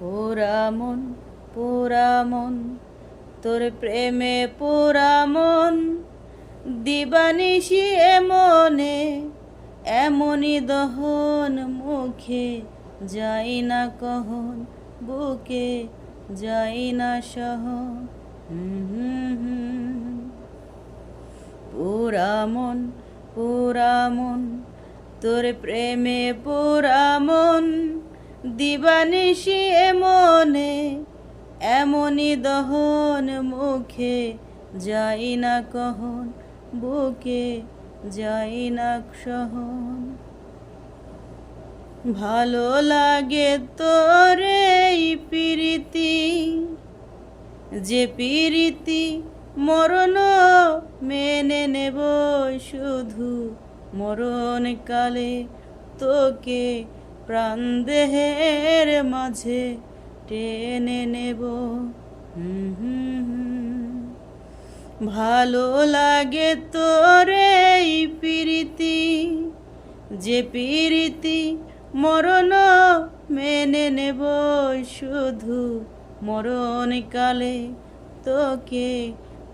পোড়ামন পোড়ামন তোর প্রেমে পোড়ামন দিবানিশি এমনে এমনই দহন মুখে যাই না কহন, বুকে যাই না সহ পুরামন পুরামন, তোর প্রেমে পুরামন। দিবানিশি এমনে এমনই দহন মুখে যাই না কহন, বুকে যাই না সহন। ভালো লাগে তোর প্রীতি, যে প্রীতি মরণ মেনে নেব শুধু মরণ কালে তোকে প্রাণ দেহের মাঝে টেনে নেব। ভালো লাগে তোর এই প্রীতি, যে প্রীতি মরণ মেনে নেব শুধু মরণ কালে। তোকে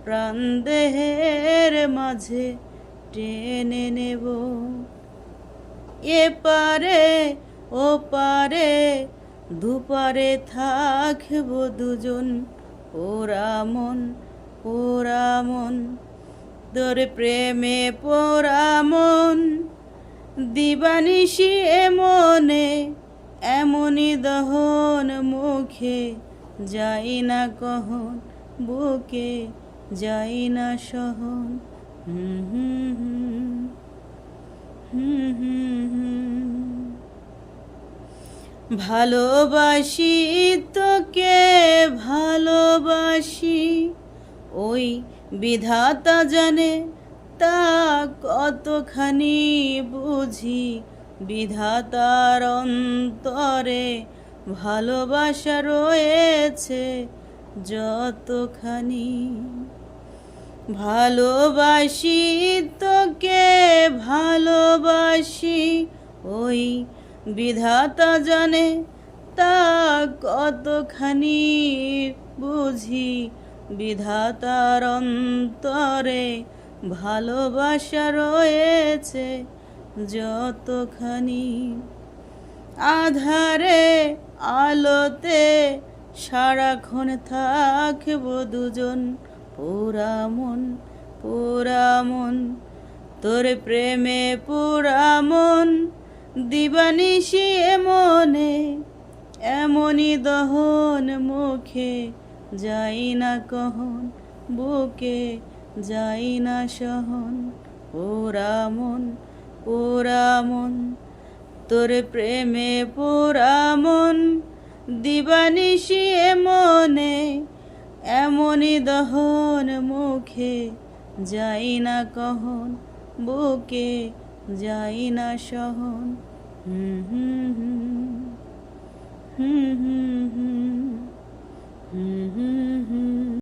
প্রাণ দেহের মাঝে টেনে নেব। এ ওপারে, দুপারে থাকব দুজন। ওরা মন পোড়া মন। তোর প্রেমে পোরা মন। দিবানিশি মনে, এমনই দহন মুখে। যাই না কহন, বুকে যাই না সহন। হুম হুম হুম। ভালোবাসি তোকে, ভালোবাসি। ওই বিধাতা জানে তা কতখানি বুঝি। বিধাতার অন্তরে ভালোবাসা রয়েছে যতখানি। ভালোবাসি তোকে, ভালোবাসি। ওই বিধাতা জানে তা কতখানি বুঝি। বিধাতার অন্তরে ভালোবাসা রয়েছে যতখানি। আধারে আলোতে সারাক্ষণ থাকব দুজন পুরামন পুরামন তোর প্রেমে পুরামন দিবানিশি এমনে এমনই দহন মুখে। যাই না কহন, বুকে যাই না সহন। পুরামন পুরামন তোর প্রেমে পুরামন দিবানিশি এমনে এমনই দহন মুখে। যাই না কহন, বুকে যাই না সহন। হুম হুম হুম হুম হুম